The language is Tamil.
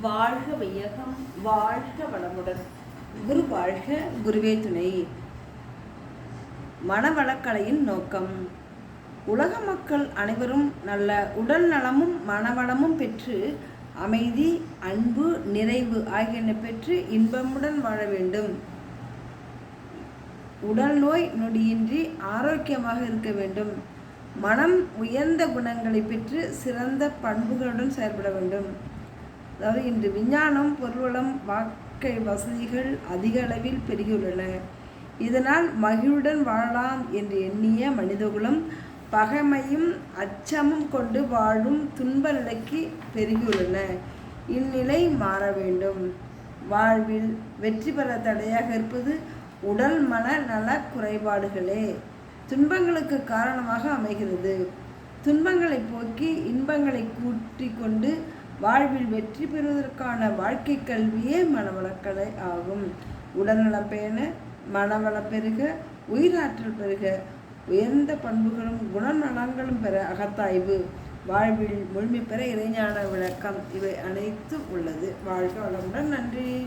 வாழ்க வையகம் வாழ்க வளமுடன். குரு வாழ்க குருவே துணை. மனவளக்கலையின் நோக்கம். உலக மக்கள் அனைவரும் நல்ல உடல் நலமும் மனவளமும் பெற்று அமைதி அன்பு நிறைவு ஆகியன பெற்று இன்பமுடன் வாழ வேண்டும். உடல் நோய் நொடியின்றி ஆரோக்கியமாக இருக்க வேண்டும். மனம் உயர்ந்த குணங்களை பெற்று சிறந்த பண்புகளுடன் செயல்பட வேண்டும். அதாவது இன்று விஞ்ஞானம் பொருள்வளம் வாழ்க்கை வசதிகள் அதிக அளவில் பெருகியுள்ளன. இதனால் மகிழ்வுடன் வாழலாம் என்று எண்ணிய மனிதகுலம் பகைமையும் அச்சமும் கொண்டு வாழும் துன்ப நிலைக்கு பெருகியுள்ளன. இந்நிலை மாற வேண்டும். வாழ்வில் வெற்றி பெற தடையாக இருப்பது உடல் மன நல குறைபாடுகளே. துன்பங்களுக்கு காரணமாக அமைகிறது. துன்பங்களை போக்கி இன்பங்களை கூட்டி கொண்டு வாழ்வில் வெற்றி பெறுவதற்கான வாழ்க்கை கல்வியே மனவளக்கலை ஆகும். உடல்நலம் பேண மனவளம் பெருக உயிராற்றல் பெருக உயர்ந்த பண்புகளும் குணநலங்களும் பெற அகத்தாய்வு. வாழ்வில் முழுமை பெற இறைஞான விளக்கம் இவை அனைத்தும் உள்ளது. வாழ்க வளமுடன். நன்றி.